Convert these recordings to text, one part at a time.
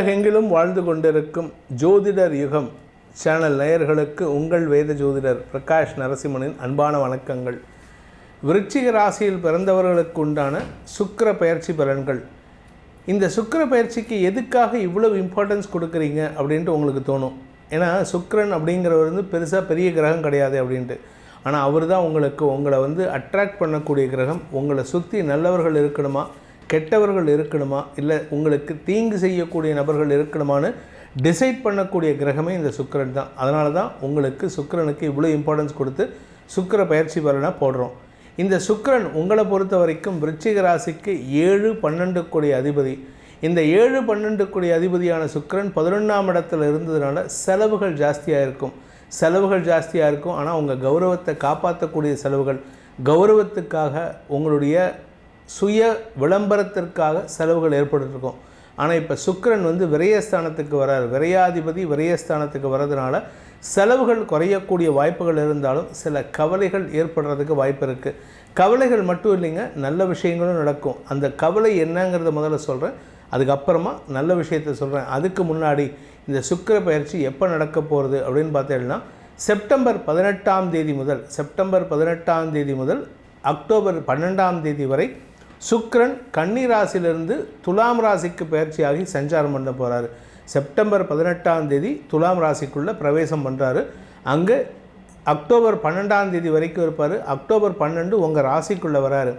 உலகெங்கிலும் வாழ்ந்து கொண்டிருக்கும் ஜோதிடர் யுகம் சேனல் நேயர்களுக்கு உங்கள் வேத ஜோதிடர் பிரகாஷ் நரசிம்மனின் அன்பான வணக்கங்கள். விருச்சிக ராசியில் பிறந்தவர்களுக்கு உண்டான சுக்கர பயிற்சி பலன்கள். இந்த சுக்கர பயிற்சிக்கு எதுக்காக இவ்வளவு இம்பார்ட்டன்ஸ் கொடுக்குறீங்க அப்படின்ட்டு உங்களுக்கு தோணும். ஏன்னா சுக்கரன் அப்படிங்கிறவர் வந்து பெருசாக பெரிய கிரகம் கிடையாது அப்படின்ட்டு. ஆனால் அவர் தான் உங்களுக்கு உங்களை வந்து அட்ராக்ட் பண்ணக்கூடிய கிரகம். உங்களை சுற்றி நல்லவர்கள் இருக்கணுமா? கெட்டவர்கள் இருக்கணுமா? இல்லை உங்களுக்கு தீங்கு செய்யக்கூடிய நபர்கள் இருக்கணுமான்னு டிசைட் பண்ணக்கூடிய கிரகமே இந்த சுக்கிரன் தான். அதனால தான் உங்களுக்கு சுக்கிரனுக்கு இவ்வளோ இம்பார்ட்டன்ஸ் கொடுத்து சுக்கிர பயிற்சி பலனாக போடுறோம். இந்த சுக்கிரன் உங்களை பொறுத்த வரைக்கும் விருச்சிக ராசிக்கு ஏழு பன்னெண்டு கோடி அதிபதி. இந்த ஏழு பன்னெண்டு கோடி அதிபதியான சுக்கிரன் பதினொன்றாம் இடத்துல இருந்ததுனால செலவுகள் ஜாஸ்தியாக இருக்கும். செலவுகள் ஜாஸ்தியாக இருக்கும். ஆனால் உங்கள் கௌரவத்தை காப்பாற்றக்கூடிய செலவுகள் கௌரவத்துக்காக உங்களுடைய சுய விளம்பரத்திற்காக செலவுகள் ஏற்பட்டுருக்கும். ஆனால் இப்போ சுக்கரன் வந்து விரயஸ்தானத்துக்கு வரார். விரையாதிபதி விரயஸ்தானத்துக்கு வர்றதுனால செலவுகள் குறையக்கூடிய வாய்ப்புகள் இருந்தாலும் சில கவலைகள் ஏற்படுறதுக்கு வாய்ப்பு இருக்குது கவலைகள் மட்டும் இல்லைங்க நல்ல விஷயங்களும் நடக்கும். அந்த கவலை என்னங்கிறத முதல்ல சொல்கிறேன் அதுக்கப்புறமா நல்ல விஷயத்த சொல்கிறேன் அதுக்கு முன்னாடி இந்த சுக்கிர பயிற்சி எப்போ நடக்க போகிறது அப்படின்னு பார்த்தீங்கன்னா செப்டம்பர் பதினெட்டாம் தேதி முதல் செப்டம்பர் பதினெட்டாம் தேதி முதல் அக்டோபர் பன்னெண்டாம் தேதி வரை சுக்ரன் கன்னி ராசியிலிருந்து துலாம் ராசிக்கு பயிற்சியாகி சஞ்சாரம் பண்ண போகிறாரு செப்டம்பர் பதினெட்டாம் தேதி துலாம் ராசிக்குள்ளே பிரவேசம் பண்ணுறாரு அங்கே அக்டோபர் பன்னெண்டாம் தேதி வரைக்கும் இருப்பார். அக்டோபர் பன்னெண்டு உங்கள் ராசிக்குள்ளே வராரு.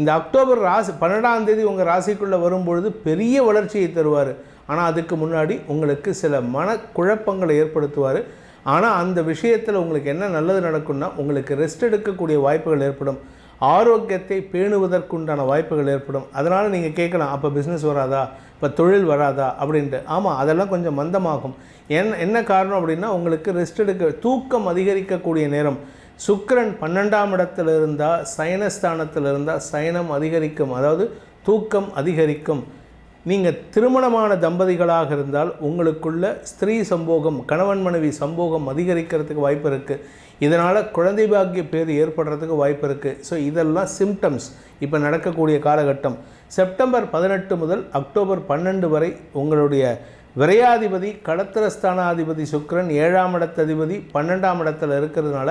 இந்த அக்டோபர் ராசி பன்னெண்டாம் தேதி உங்கள் ராசிக்குள்ளே வரும்பொழுது பெரிய வளர்ச்சியை தருவார். ஆனால் அதுக்கு முன்னாடி உங்களுக்கு சில மன குழப்பங்களை ஏற்படுத்துவார். ஆனால் அந்த விஷயத்தில் உங்களுக்கு என்ன நல்லது நடக்கும்னா உங்களுக்கு ரெஸ்ட் எடுக்கக்கூடிய வாய்ப்புகள் ஏற்படும். ஆரோக்கியத்தை பேணுவதற்குண்டான வாய்ப்புகள் ஏற்படும். அதனால் நீங்கள் கேட்கலாம் அப்போ பிஸ்னஸ் வராதா? இப்போ தொழில் வராதா? அப்படின்ட்டு. ஆமாம் அதெல்லாம் கொஞ்சம் மந்தமாகும். என்ன என்ன காரணம் அப்படின்னா உங்களுக்கு ரெஸ்ட் எடுக்க தூக்கம் அதிகரிக்கக்கூடிய நேரம். சுக்கரன் பன்னெண்டாம் இடத்துல இருந்தால் சயனஸ்தானத்தில் இருந்தால் சயனம் அதிகரிக்கும். அதாவது தூக்கம் அதிகரிக்கும். நீங்கள் திருமணமான தம்பதிகளாக இருந்தால் உங்களுக்குள்ள ஸ்திரீ சம்போகம் கணவன் மனைவி சம்போகம் அதிகரிக்கிறதுக்கு வாய்ப்பு இருக்குது இதனால் குழந்தை பாக்கிய பேர் ஏற்படுறதுக்கு வாய்ப்பு இருக்குது ஸோ இதெல்லாம் சிம்டம்ஸ் இப்போ நடக்கக்கூடிய காலகட்டம். செப்டம்பர் பதினெட்டு முதல் அக்டோபர் பன்னெண்டு வரை உங்களுடைய விரையாதிபதி கடத்திரஸ்தானாதிபதி சுக்கரன் ஏழாம் இடத்ததிபதி பன்னெண்டாம் இடத்தில் இருக்கிறதுனால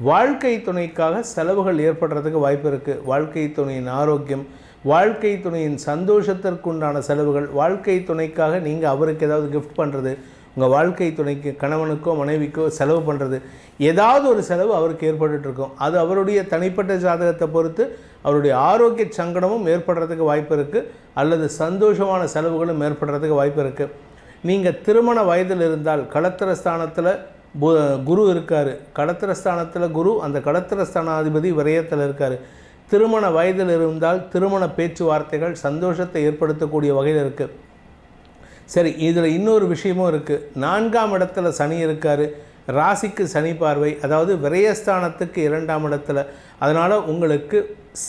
வாழ்க்கை துணைக்காக செலவுகள் ஏற்படுறதுக்கு வாய்ப்பு இருக்குது வாழ்க்கை துணையின் ஆரோக்கியம் வாழ்க்கை துணையின் சந்தோஷத்திற்குண்டான செலவுகள் வாழ்க்கை துணைக்காக நீங்கள் அவருக்கு ஏதாவது கிஃப்ட் பண்ணுறது உங்கள் வாழ்க்கை துணைக்கு கணவனுக்கோ மனைவிக்கோ செலவு பண்ணுறது ஏதாவது ஒரு செலவு அவருக்கு ஏற்பட்டுருக்கும் அது அவருடைய தனிப்பட்ட ஜாதகத்தை பொறுத்து அவருடைய ஆரோக்கிய சங்கடமும் ஏற்படுறதுக்கு வாய்ப்பு இருக்குது அல்லது சந்தோஷமான செலவுகளும் ஏற்படுறதுக்கு வாய்ப்பு இருக்குது நீங்கள் திருமண வயதில் இருந்தால் களத்திரஸ்தானத்தில் பு- குரு இருக்கார். கடத்திரஸ்தானத்தில் குரு அந்த கடத்திரஸ்தானாதிபதி விரயத்தில் இருக்கார். திருமண வயதில் இருந்தால் திருமண பேச்சுவார்த்தைகள் சந்தோஷத்தை ஏற்படுத்தக்கூடிய வகையில் இருக்குது சரி இதில் இன்னொரு விஷயமும் இருக்குது நான்காம் இடத்துல சனி இருக்கார். ராசிக்கு சனி பார்வை அதாவது விரயஸ்தானத்துக்கு இரண்டாம் இடத்துல. அதனால் உங்களுக்கு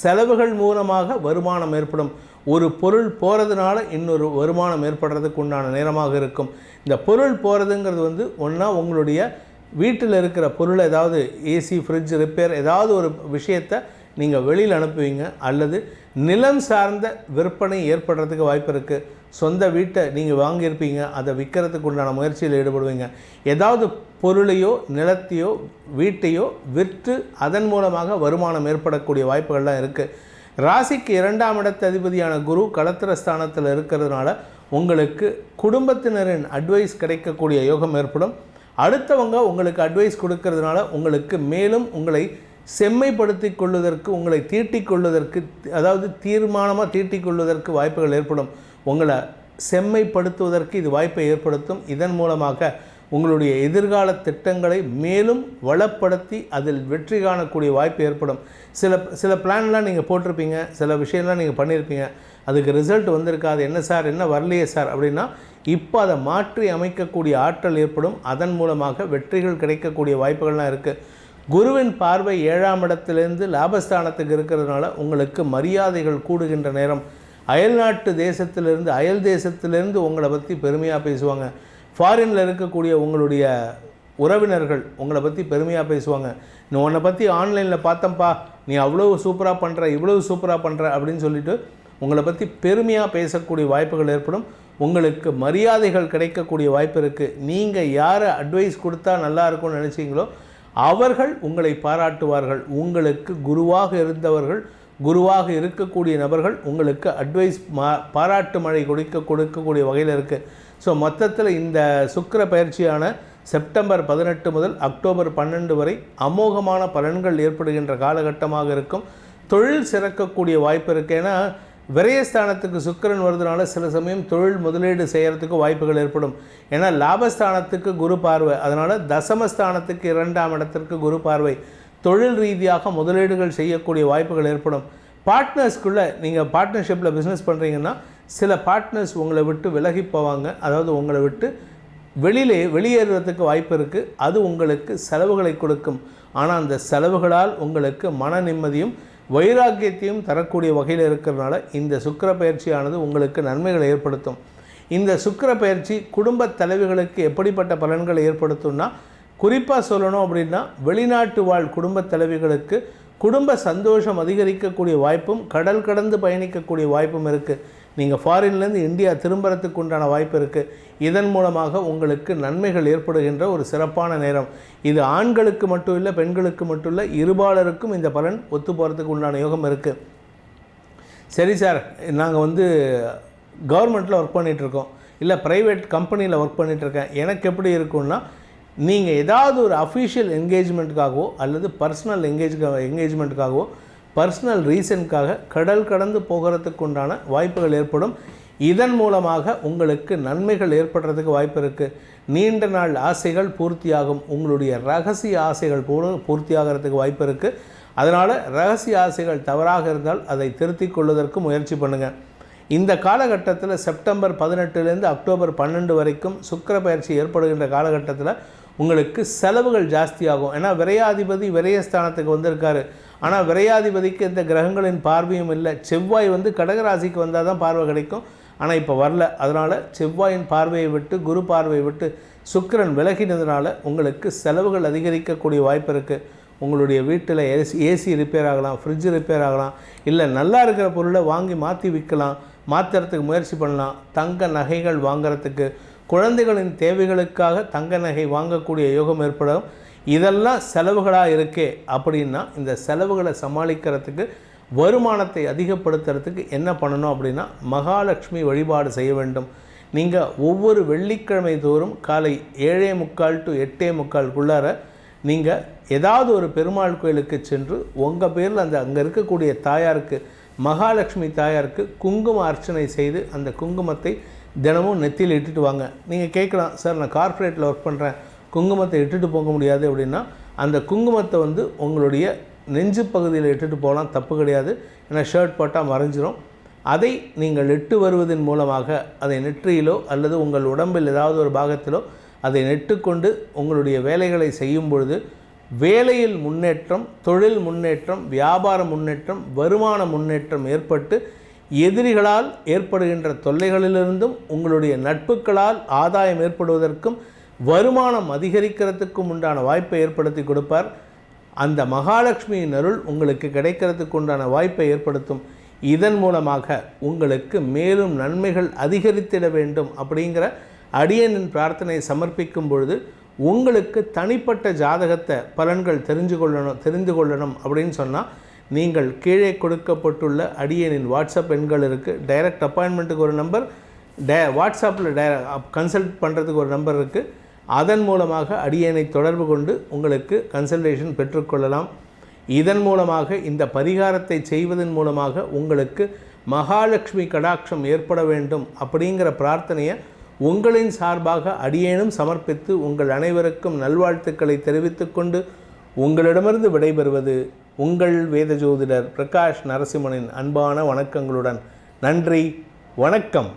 செலவுகள் மூலமாக வருமானம் ஏற்படும். ஒரு பொருள் போகிறதுனால இன்னொரு வருமானம் ஏற்படுறதுக்கு உண்டான நேரமாக இருக்கும். இந்த பொருள் போகிறதுங்கிறது வந்து ஒன்றா உங்களுடைய வீட்டில் இருக்கிற பொருள் ஏதாவது ஏசி ஃப்ரிட்ஜ் ரிப்பேர் ஏதாவது ஒரு விஷயத்தை நீங்கள் வெளியில் அனுப்புவீங்க அல்லது நிலம் சார்ந்த விற்பனை ஏற்படுறதுக்கு வாய்ப்பு இருக்குது சொந்த வீட்டை நீங்கள் வாங்கியிருப்பீங்க அதை விற்கிறதுக்கு உண்டான முயற்சியில் ஈடுபடுவீங்க. ஏதாவது பொருளையோ நிலத்தையோ வீட்டையோ விற்று அதன் மூலமாக வருமானம் ஏற்படக்கூடிய வாய்ப்புகள்லாம் இருக்குது ராசிக்கு இரண்டாம் இடத்து அதிபதியான குரு களத்திர ஸ்தானத்தில் இருக்கிறதுனால உங்களுக்கு குடும்பத்தினரின் அட்வைஸ் கிடைக்கக்கூடிய யோகம் ஏற்படும். அடுத்தவங்க உங்களுக்கு அட்வைஸ் கொடுக்கறதுனால உங்களுக்கு மேலும் உங்களை செம்மைப்படுத்தி கொள்வதற்கு உங்களை தீட்டிக் கொள்வதற்கு அதாவது தீர்மானமாக தீட்டிக் கொள்வதற்கு வாய்ப்புகள் ஏற்படும். உங்களை செம்மைப்படுத்துவதற்கு இது வாய்ப்பை ஏற்படுத்தும். இதன் மூலமாக உங்களுடைய எதிர்கால திட்டங்களை மேலும் வளப்படுத்தி அதில் வெற்றி காணக்கூடிய வாய்ப்பு ஏற்படும். சில சில பிளான்லாம் நீங்கள் போட்டிருப்பீங்க சில விஷயம்லாம் நீங்கள் பண்ணியிருப்பீங்க. அதுக்கு ரிசல்ட் வந்திருக்காது. என்ன சார் என்ன வரலையே சார் அப்படின்னா இப்போ அதை மாற்றி அமைக்கக்கூடிய ஆற்றல் ஏற்படும். அதன் மூலமாக வெற்றிகள் கிடைக்கக்கூடிய வாய்ப்புகள்லாம் இருக்குது குருவின் பார்வை ஏழாம் இடத்திலிருந்து லாபஸ்தானத்துக்கு இருக்கிறதுனால உங்களுக்கு மரியாதைகள் கூடுகின்ற நேரம். அயல்நாட்டு தேசத்திலிருந்து அயல் தேசத்திலிருந்து உங்களை பற்றி பெருமையாக பேசுவாங்க. ஃபாரினில் இருக்கக்கூடிய உங்களுடைய உறவினர்கள் உங்களை பற்றி பெருமையாக பேசுவாங்க. நீ உன்னை பற்றி ஆன்லைனில் பார்த்தம்பா நீ அவ்வளோ சூப்பராக பண்ணுற இவ்வளவு சூப்பராக பண்ணுற அப்படின்னு சொல்லிட்டு உங்களை பற்றி பெருமையாக பேசக்கூடிய வாய்ப்புகள் ஏற்படும். உங்களுக்கு மரியாதைகள் கிடைக்கக்கூடிய வாய்ப்பு இருக்குது நீங்கள் யாரை அட்வைஸ் கொடுத்தா நல்லா இருக்கும்னு நினச்சிங்களோ அவர்கள் உங்களை பாராட்டுவார்கள். உங்களுக்கு குருவாக இருந்தவர்கள் குருவாக இருக்கக்கூடிய நபர்கள் உங்களுக்கு அட்வைஸ் மா பாராட்டு மழை கொடுக்க கொடுக்கக்கூடிய வகையில் இருக்குது ஸோ மொத்தத்தில் இந்த சுக்கிர பயிற்சியான செப்டம்பர் பதினெட்டு முதல் அக்டோபர் பன்னெண்டு வரை அமோகமான பலன்கள் ஏற்படுகின்ற காலகட்டமாக இருக்கும். தொழில் சிறக்கக்கூடிய வாய்ப்பு இருக்குது ஏன்னா விரயஸ்தானத்துக்கு சுக்கிரன் வருதுனால சில சமயம் தொழில் முதலீடு செய்கிறதுக்கு வாய்ப்புகள் ஏற்படும். ஏன்னா லாபஸ்தானத்துக்கு குரு பார்வை. அதனால் தசமஸ்தானத்துக்கு இரண்டாம் இடத்திற்கு குரு பார்வை. தொழில் ரீதியாக முதலீடுகள் செய்யக்கூடிய வாய்ப்புகள் ஏற்படும். பார்ட்னர்ஸ்குள்ளே நீங்கள் பார்ட்னர்ஷிப்பில் பிஸ்னஸ் பண்ணுறீங்கன்னா சில பார்ட்னர்ஸ் உங்களை விட்டு விலகி போவாங்க. அதாவது உங்களை விட்டு வெளியிலே வெளியேறுறதுக்கு வாய்ப்பு இருக்குது அது உங்களுக்கு செலவுகளை கொடுக்கும். ஆனால் அந்த செலவுகளால் உங்களுக்கு மன நிம்மதியும் வைராக்கியத்தையும் தரக்கூடிய வகையில் இருக்கிறதுனால இந்த சுக்கிர பயிற்சியானது உங்களுக்கு நன்மைகளை ஏற்படுத்தும். இந்த சுக்கிர பயிற்சி குடும்ப தலைவிகளுக்கு எப்படிப்பட்ட பலன்களை ஏற்படுத்தும்னா குறிப்பாக சொல்லணும் அப்படின்னா வெளிநாட்டு வாழ் குடும்ப தலைவிகளுக்கு குடும்ப சந்தோஷம் அதிகரிக்கக்கூடிய வாய்ப்பும் கடல் கடந்து பயணிக்கக்கூடிய வாய்ப்பும் இருக்குது நீங்கள் ஃபாரின்லேருந்து இந்தியா திரும்புறதுக்கு உண்டான வாய்ப்பு இருக்குது இதன் மூலமாக உங்களுக்கு நன்மைகள் ஏற்படுகின்ற ஒரு சிறப்பான நேரம். இது ஆண்களுக்கு மட்டும் இல்லை பெண்களுக்கு மட்டும் இல்லை இருபாலருக்கும் இந்த பலன் ஒத்து போகிறதுக்கு உண்டான யோகம் இருக்குது சரி சார் நாங்கள் வந்து கவர்மெண்ட்டில் ஒர்க் பண்ணிகிட்ருக்கோம் இல்லை ப்ரைவேட் கம்பெனியில் ஒர்க் பண்ணிகிட்ருக்கேன் எனக்கு எப்படி இருக்கும்னா நீங்கள் ஏதாவது ஒரு அஃபிஷியல் என்கேஜ்மெண்ட்டுக்காகவோ அல்லது பர்சனல் என்கேஜ் என்கேஜ்மெண்ட்டுக்காகவோ பர்சனல் ரீசனுக்காக கடல் கடந்து போகிறதுக்கு உண்டான வாய்ப்புகள் ஏற்படும். இதன் மூலமாக உங்களுக்கு நன்மைகள் ஏற்படுறதுக்கு வாய்ப்பு இருக்குது நீண்ட நாள் ஆசைகள் பூர்த்தியாகும். உங்களுடைய ரகசிய ஆசைகள் பூ பூர்த்தியாகிறதுக்கு வாய்ப்பு இருக்குது அதனால் ரகசிய ஆசைகள் தவறாக இருந்தால் அதை திருத்திக் கொள்வதற்கு முயற்சி பண்ணுங்கள் இந்த காலகட்டத்தில் செப்டம்பர் பதினெட்டுலேருந்து அக்டோபர் பன்னெண்டு வரைக்கும் சுக்கிர பயிற்சி ஏற்படுகின்ற காலகட்டத்தில் உங்களுக்கு செலவுகள் ஜாஸ்தியாகும். ஏன்னா விரையாதிபதி விரயஸ்தானத்துக்கு வந்திருக்காரு. ஆனால் விரையாதிபதிக்கு இந்த கிரகங்களின் பார்வையும் இல்லை. செவ்வாய் வந்து கடகராசிக்கு வந்தால் தான் பார்வை கிடைக்கும். ஆனால் இப்போ வரல. அதனால் செவ்வாயின் பார்வையை விட்டு குரு பார்வையை விட்டு சுக்கிரன் விலகினதுனால உங்களுக்கு செலவுகள் அதிகரிக்கக்கூடிய வாய்ப்பு இருக்குது உங்களுடைய வீட்டில் ஏசி ஏசி ரிப்பேர் ஆகலாம் ஃப்ரிட்ஜ் ரிப்பேர் ஆகலாம் இல்லை நல்லா இருக்கிற பொருளை வாங்கி மாற்றி விற்கலாம் மாற்றுறதுக்கு முயற்சி பண்ணலாம். தங்க நகைகள் வாங்குறதுக்கு குழந்தைகளின் தேவைகளுக்காக தங்க நகை வாங்கக்கூடிய யோகம் ஏற்படும். இதெல்லாம் செலவுகளாக இருக்கே அப்படின்னா இந்த செலவுகளை சமாளிக்கிறதுக்கு வருமானத்தை அதிகப்படுத்துறதுக்கு என்ன பண்ணணும் அப்படின்னா மகாலட்சுமி வழிபாடு செய்ய வேண்டும். நீங்கள் ஒவ்வொரு வெள்ளிக்கிழமை தோறும் காலை ஏழே முக்கால் டு எட்டே முக்கால்குள்ளார நீங்கள் ஏதாவது ஒரு பெருமாள் கோயிலுக்கு சென்று உங்கள் பேரில் அந்த அங்கே இருக்கக்கூடிய தாயாருக்கு மகாலட்சுமி தாயாருக்கு குங்கும அர்ச்சனை செய்து அந்த குங்குமத்தை தினமும் நெத்தியில் இட்டுட்டு வாங்க. நீங்கள் கேட்கலாம் சார் நான் கார்ப்பரேட்டில் ஒர்க் பண்ணுறேன் குங்குமத்தை இட்டுட்டு போக முடியாது அப்படின்னா அந்த குங்குமத்தை வந்து உங்களுடைய நெஞ்சு பகுதியில் இட்டுட்டு போகலாம் தப்பு கிடையாது. ஏன்னா ஷர்ட் போட்டால் மறைஞ்சிரும். அதை நீங்கள் இட்டு வருவதன் மூலமாக அதை நெற்றியிலோ அல்லது உங்கள் உடம்பில் ஏதாவது ஒரு பாகத்திலோ அதை நெட்டுக்கொண்டு உங்களுடைய வேலைகளை செய்யும் பொழுது வேலையில் முன்னேற்றம் தொழில் முன்னேற்றம் வியாபார முன்னேற்றம் வருமான முன்னேற்றம் ஏற்பட்டு எதிரிகளால் ஏற்படுகின்ற தொல்லைகளிலிருந்தும் உங்களுடைய நட்புகளால் ஆதாயம் ஏற்படுவதற்கும் வருமானம் அதிகரிக்கிறதுக்கும் உண்டான வாய்ப்பை ஏற்படுத்தி கொடுப்பார். அந்த மகாலட்சுமியின் அருள் உங்களுக்கு கிடைக்கிறதுக்கு உண்டான வாய்ப்பை ஏற்படுத்தும். இதன் மூலமாக உங்களுக்கு மேலும் நன்மைகள் அதிகரித்திட வேண்டும் அப்படிங்கிற அடியனின் பிரார்த்தனை சமர்ப்பிக்கும் பொழுது உங்களுக்கு தனிப்பட்ட ஜாதகத்தை பலன்கள் தெரிஞ்சு கொள்ளணும் தெரிந்து கொள்ளணும் அப்படின்னு சொன்னால் நீங்கள் கீழே கொடுக்கப்பட்டுள்ள அடியனின் வாட்ஸ்அப் எண்கள் இருக்குது டைரக்ட் அப்பாயின்மெண்ட்டுக்கு ஒரு நம்பர் டே வாட்ஸ்அப்பில் டே கன்சல்ட் பண்ணுறதுக்கு ஒரு நம்பர் இருக்குது அதன் மூலமாக அடியனை தொடர்பு கொண்டு உங்களுக்கு கன்சல்டேஷன் பெற்றுக்கொள்ளலாம். இதன் மூலமாக இந்த பரிகாரத்தை செய்வதன் மூலமாக உங்களுக்கு மகாலட்சுமி கடாட்சம் ஏற்பட வேண்டும் அப்படிங்கிற பிரார்த்தனையை உங்களின் சார்பாக அடியேனும் சமர்ப்பித்து உங்கள் அனைவருக்கும் நல்வாழ்த்துக்களை தெரிவித்துக்கொண்டு உங்களிடமிருந்து விடைபெறுவது உங்கள் வேத ஜோதிடர் பிரகாஷ் நரசிம்மனின் அன்பான வணக்கங்களுடன். நன்றி வணக்கம்.